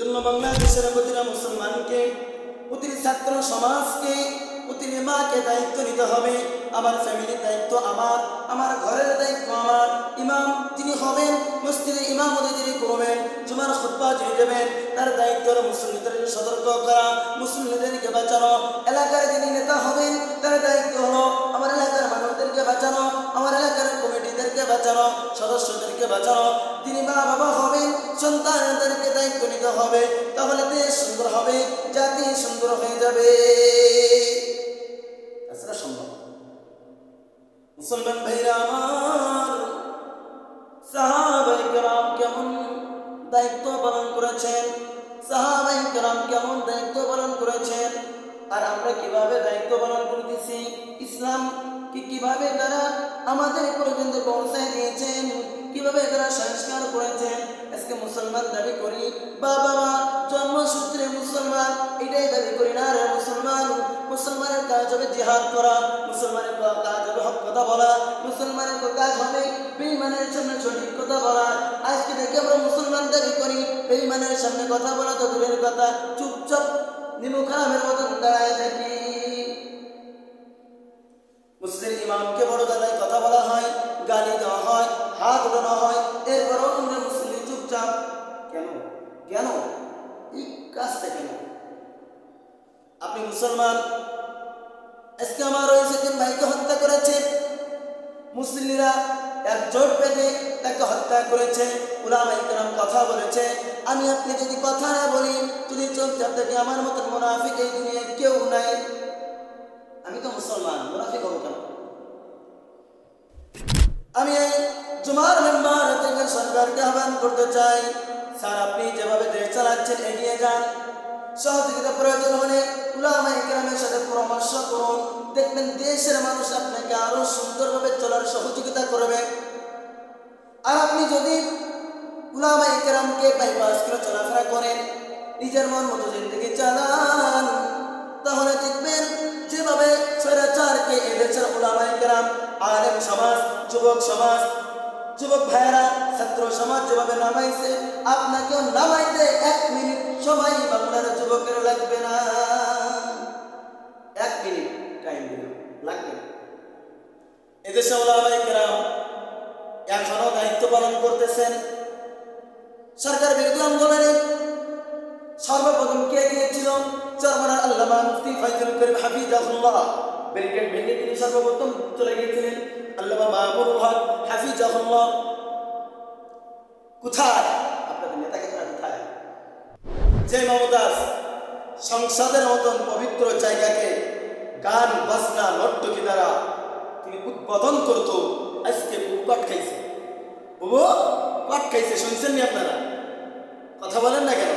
এজন্য বাংলাদেশের প্রতিটা মুসলমানকে, প্রতিটি ছাত্র সমাজকে, প্রতিটি মাকে দায়িত্ব নিতে হবে। আমার ফ্যামিলির দায়িত্ব আমার আমার ঘরের দায়িত্ব আমার। ইমাম তিনি হবেন, মসজিদে ইমাম হতে তিনি করবেন, জুমার খুতবা যিনি দেবেন, তার দায়িত্ব হলো মুসলিমদেরকে সতর্ক করা মুসলিমদেরকে বাঁচানো দেশ সুন্দর হবে, জাতি সুন্দর হয়ে যাবে। তাছাড়া সম্ভব মুসলমান ভাইরা আমার, সাহাবাই কেরাম কেমন দায়িত্ব পালন করেছেন? সাহাবাই কেরাম কেমন দায়িত্ব পালন করেছেন? আর আমরা কীভাবে দায়িত্ব পালন করতেছি? ইসলাম কি কীভাবে তারা আমাদের পর্যন্ত পৌঁছায় দিয়েছেন? কীভাবে তারা সংস্কার করেছেন আজকে মুসলমান দাবি করি, বাবা জন্মসূত্রে মুসলমান, এটাই দাবি করি না রে মুসলমান। মুসলমানের কাজ হবে জিহাদ করা, মুসলমানের কাজ হবে হক কথা বলা, মুসলমানের কাজ হবে বেঈমানের সামনে সঠিক কথা বলা। আজকে থেকে আমরা মুসলমান দাবি করি, বেঈমানের সামনে কথা বলা তো দূরের কথা। চুপচাপ নিমু খারাপের মতন দাঁড়ায় থাকি। মুসলিম ইমামকে বড় দাদায় কথা বলা হয়, গালি দেওয়া হয় হাত উঠানো হয়। এরপরও আমরা মুসলিম চুপচাপ। কেন? কেন? এই কাজটা কেন? আপনি মুসলমান? আজকে আমার ওই সেদিন ভাইকে হত্যা করেছে। মুসলিমরা একজোট পেতে তাকে হত্যা করেছে। উলামাই কেরাম কথা বলেছে। আমি আপনি যদি কথা না বলি যদি চুপচাপ থাকি আমার মতন মোনাফিক এই দুনিয়ায় কেউ নাই। আমি তো মুসলমান মুনাফিক হব কেন? আমি এই জুমার মেম্বার থেকে সরকারকে আহ্বান করতে চাই। স্যার, আপনি যেভাবে দেশ চালাচ্ছেন, এগিয়ে যান। সহযোগিতা প্রয়োজন হলে উলামাই গ্রামের সাথে পরামর্শ করুন। দেখবেন দেশের মানুষ আপনাকে আরও সুন্দরভাবে চলার সহযোগিতা করবে। আর আপনি যদি উলামাই গ্রামকে বাইপাস করে চলাফেরা করেন, নিজের মন মতো জিন্দগি চালান, তাহলে দেখবেন যেভাবে স্বৈরাচারকে এদেশের ওলামাই গ্রাম আলেম সমাজ, যুবক সমাজ যুবক ভাইয়েরা, ছাত্র সমাজ যেভাবে নামাইছে, আপনাকেও নামাইতে এক মিনিট সময় বাংলার যুবকের লাগবে না। এক মিনিট টাইম দিল লাগবে এদেশে ওলামাই গ্রাম এখনও দায়িত্ব পালন করতেছেন। সরকার বিরোধী আন্দোলনে সর্বপ্রথম কে গিয়েছিল? চরমানার আল্লামা মুফতি ফাইজুল করিম হাফিজাহুল্লাহ। ব্যারিকেড ভেঙে তিনি সর্বপ্রথম চলে গিয়েছিলেন। আল্লামা মাহমুদ হক হাফিজাহুল্লাহ। কোথায়? আপনাদের নেতাকে তারা কোথায়? যে মমতাজ সংসদের মতন পবিত্র জায়গাকে গান, বাজনা নর্তকী দ্বারা তিনি উদ্বোধন করত, আজকে বুবু কাট খাইছে। বুবু কাট খাইছে, শুনছেন নি আপনারা? কথা বলেন না কেন?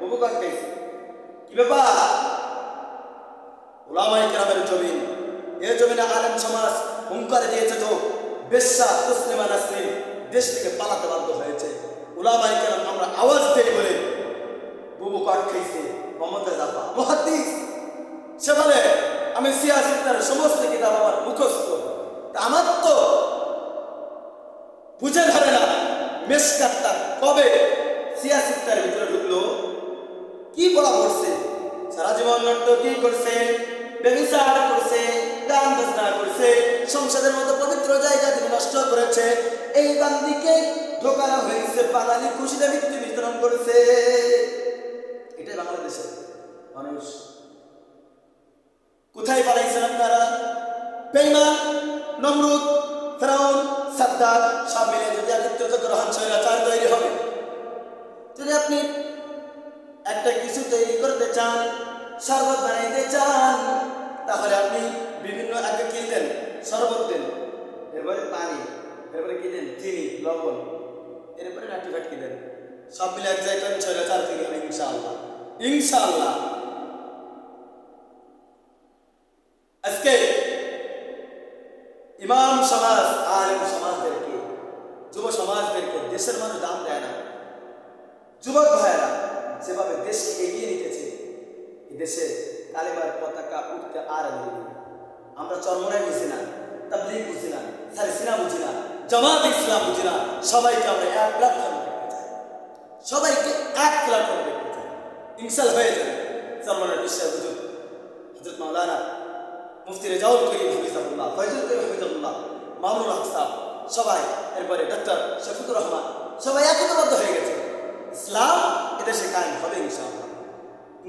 বুবু কাট খাইছে। কি ব্যাপার? ওলামাই গ্রামের জমিন। এ জমিনে আলেম সমাজ হুঙ্কারে দিয়েছে তো, বেশ্যা তসলিমা নাসরিন দেশ থেকে পালাতে বাধ্য হয়েছে। ওলামাই গ্রাম আমরা আওয়াজ দেই বলে বুবু কাট খাইছে, মমতা জাফা মহাদিস সে বলে, আমি সিয়াসিতার সমস্ত কিতাব আমার মুখস্থ। আমার তো বুঝে ধরে না মেসকাত্তা কবে সিয়াসিতার ভিতরে ঢুকলো। কি বলা পড়ছে সারা জীবন কি করছে? ব্যবসার করছে, গান বাজনা করছে সংসদের মতো পবিত্র জায়গা তিনি নষ্ট করেছে। এই গান্ধীকে ঢোকানো হয়েছে, বাঙালি খুশিতে মৃত্যু বিতরণ করেছে। এটাই বাংলাদেশের মানুষ। কোথায় পালাইছেন আপনারা? বেইমান, নমরুদ, ফেরাউন সাদ্দার সব মিলে যদি আদিত্য গ্রহণ স্বৈরাচার তৈরি হবে। যদি আপনি একটা কিছু তৈরি করতে চান, শরবত বানাইতে চান তাহলে আপনি বিভিন্ন আগে কি দেন? শরবত দেন। এরপরে পানি, এরপরে কি দেন? চিনি, লবণ, এরপরে নাটি ফাটকি দেন? সব মিলে এক জায়গায় ছয় চার থেকে হবে ইনশাআল্লাহ। ইনশাআল্লাহ। আজকে ইমাম সমাজ, আলেম সমাজদেরকে, যুব সমাজদেরকে দেশের মানুষ দাম দেয় না। যুবক ভাইয়েরা, যেভাবে দেশকে এগিয়ে নিতেছে দেশে কালেমার পতাকা উঠতে আর নেই। আমরা চরমরাই বুঝি না, তাবলিগ বুঝি না সারিসিনা বুঝি না, জামাত ইসলাম বুঝি না, সবাইকে আমরা এক প্ল্যাটফর্মে সবাইকে এক প্ল্যাটফর্মে ইনশাল হয়ে যাবে সালমানের বিশ্বাস হুজুর। হজরত মাওলানা মুফতি রেজাউল করিম হাফিজাহুল্লাহ, ফয়জুল করিম হাফিজাহুল্লাহ, মামুনুল হক সবাই, এরপরে ডক্টর শফিকুর রহমান, সবাই একতাবদ্ধ হয়ে গেছে। ইসলাম এদেশে কায়েম হবে ইনশাআল্লাহ।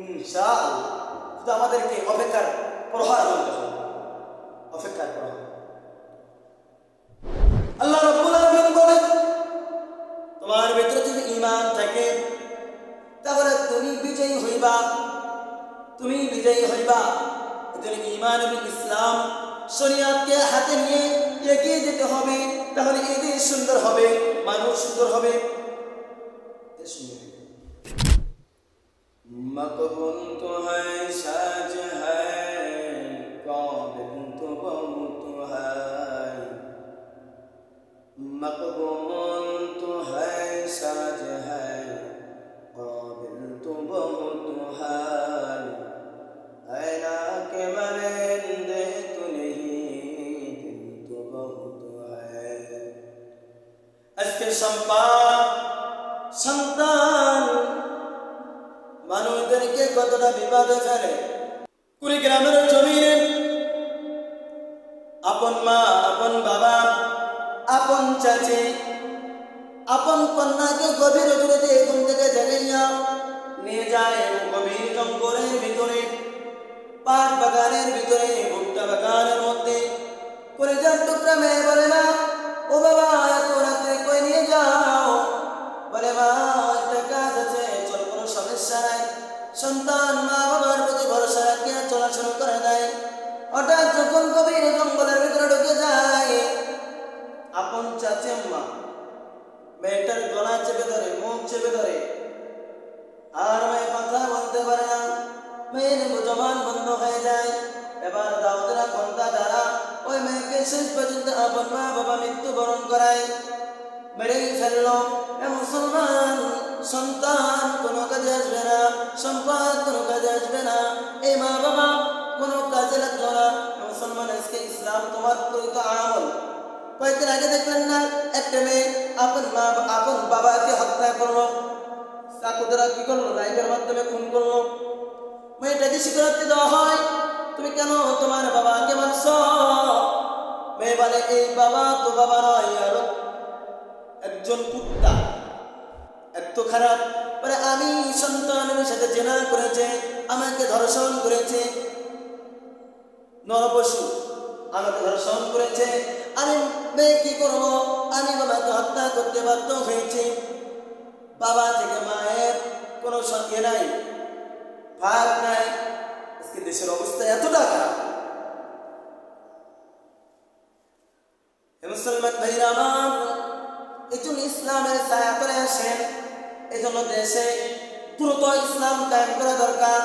ইনশাআল্লাহ। শুধু আমাদেরকে অপেক্ষার প্রহার মানতে হবে। অপেক্ষার প্রহার। আল্লাহ রাব্বুল আলামিন বলেন, তোমার ভিতরে যদি ঈমান থাকে, তাহলে তুমি বিজয়ী হইবা। তুমি বিজয়ী হইবা। এজন্য ঈমান এবং ইসলাম শরিয়াতকে হাতে নিয়ে এগিয়ে যেতে হবে। তাহলে এই দেশ সুন্দর হবে, মানুষ সুন্দর হবে। সুন্দর। मकबूल तो है साज है कौन तो बहुत है मकबूल तो है साज है कौन तो बहुत है ऐना के मरेंदे तो नहीं तो बहुत है इसके संपाद संत মানুষদেরকে কতটা বিবাদে ফেলে? কুড়িগ্রামের জমিনে আপন মা, আপন বাবা, আপন চাচি, আপন কন্যাকে গভীর জুড়েতে ঘুম থেকে জাগাইয়া নিয়ে যায় গভীর জঙ্গলের ভিতরে, পাট বাগানের ভিতরে, ভুট্টা বাগানের মধ্যে। কলেজার টুকরা মেয়ে বলে না, ও বাবা সন্তান, মা বাবার প্রতি ভরসা রাখিয়া চলাচল করে দেয় হঠাৎ যখন গভীর জঙ্গলের ভিতরে ঢুকে যায়, আপন চাচি আম্মা, মেয়েটার গলা চেপে ধরে, মুখ চেপে ধরে, আর মেয়ে কথা বলতে পারে না। মেয়ের জবান বন্ধ হয়ে যায়। এবার দাউদরা কন্তা দ্বারা ওই মেয়েকে শেষ পর্যন্ত আপন মা বাবা মৃত্যুবরণ করায়। মেরেই ফেলল এ মুসলমান। সন্তান কোনো কাজে আসবে না, সম্পদ কোনো কাজে আসবে না, এই মা বাবা কোনো কাজে লাগল না। মুসলমান আজকে ইসলাম তোমার প্রকৃত আমল। কয়েকদিন আগে দেখলেন না, একটা মেয়ে আপন মা, আপন বাবাকে হত্যা করল। চাকুদারা কি করল? লাইভের মাধ্যমে খুন করল। মেয়েটাকে স্বীকারোক্তি দেওয়া হয়। তুমি কেন তোমার বাবাকে মানছ মেয়ে বলে, এই বাবা তো বাবা নয়, আর একজন কুত্তা। এত খারাপ। বলে, আমি সন্তানের সাথে জেনা করেছে, আমাকে ধর্ষণ করেছে। নরপশু, আমাকে ধর্ষণ করেছে। আমি মেয়ে, কি করব? আমি বাবাকে হত্যা করতে বাধ্য হয়েছি। বাবা থেকে মায়ের কোনো সঙ্গে নাই, ভাগ নাই। আজকে দেশের অবস্থা এতটা খারাপ। মুসলমান ভাইরা আমার এই জন্য ইসলামের ছায়া করে আসেন এই জন্য দেশে দ্রুত ইসলাম কায়েম করা দরকার।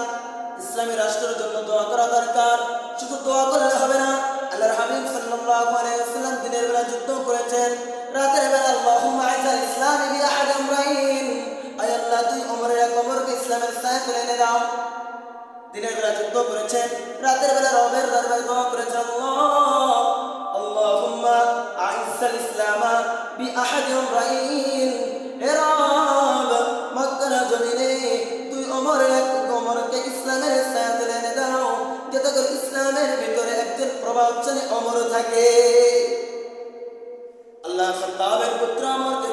ইসলামী রাষ্ট্রের জন্য দোয়া করা দরকার। শুধু দোয়া করলে হবে না, আল্লাহর হাবিব সাল্লাল্লাহু আলাইহি ওয়াসাল্লাম দিনের বেলা যুদ্ধ করেছেন। রাতের বেলা আল্লাহুম্মা আইজাল ইসলাম বি আহাদ আমরাইন আয় আল্লাহ, তুই ওমরের কবরকে ইসলামের ছায়া করে এনে দাও। দিনের বেলা যুদ্ধ করেছেন, রাতের বেলা রবের দরবারে দোয়া করেছেন, আল্লাহ, আল্লাহুম্মা আইজাল ইসলাম বি আহাদ আমরাইন হে জমিনে তুই এক ওমরকে ইসলামের করে এনে দাও। করে ইসলামের ভিতরে একজন প্রভাবশালী অমর থাকে। আল্লাহ খাত্তাবের পুত্র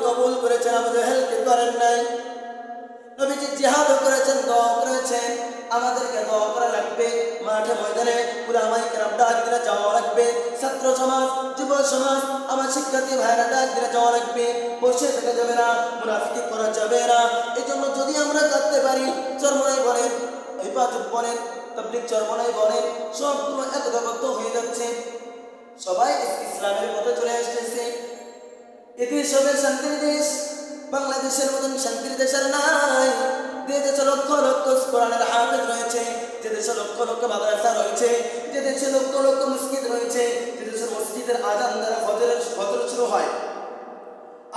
কবুল করেছেন, আবু করেন নাই। নবীজি করেছেন, দোয়া করেছেন। আমাদেরকে দোয়া করা লাগবে। মাঠে ময়দানে উলামাই কেরাম ডাক দিলে যাওয়া লাগবে। ছাত্র সমাজ, যুব সমাজ, আমার শিক্ষার্থী ভাইরা ডাক দিলে যাওয়া লাগবে। বসে থাকা যাবে না, মুনাফিকি করা যাবে না। এই জন্য যদি আমরা করতে পারি চরমনাই বলেন, হেফাজত বলেন তবলিক চরমনাই বলেন, সবগুলো একতাবদ্ধ হয়ে যাচ্ছে। সবাই ইসলামের পথে চলে আসতেছে। এদেশ হবে শান্তির দেশ। বাংলাদেশের মতন শান্তির দেশের নাই। যে দেশে লক্ষ লক্ষ কোরআনের হাফেজ রয়েছে, যে দেশে লক্ষ লক্ষ মাদ্রাসা রয়েছে, যে দেশে লক্ষ লক্ষ মসজিদ রয়েছে, যে দেশের মসজিদের আজান দ্বারা ফজরের ফজর শুরু হয়।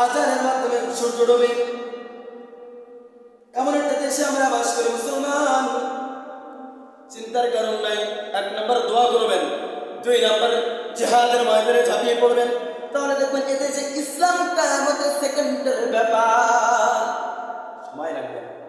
আজানের মাধ্যমে সূর্য ডোবে। এমন একটা দেশে আমরা বাস করি, মুসলমান। চিন্তার কারণ নাই, এক নম্বর দোয়া করবেন, দুই নম্বর জেহাদের ময়দানে ঝাঁপিয়ে পড়বেন। তাহলে দেখবেন এদেশে ইসলামটা আমাদের সেকেন্ডের ব্যাপার। সময় লাগবে না।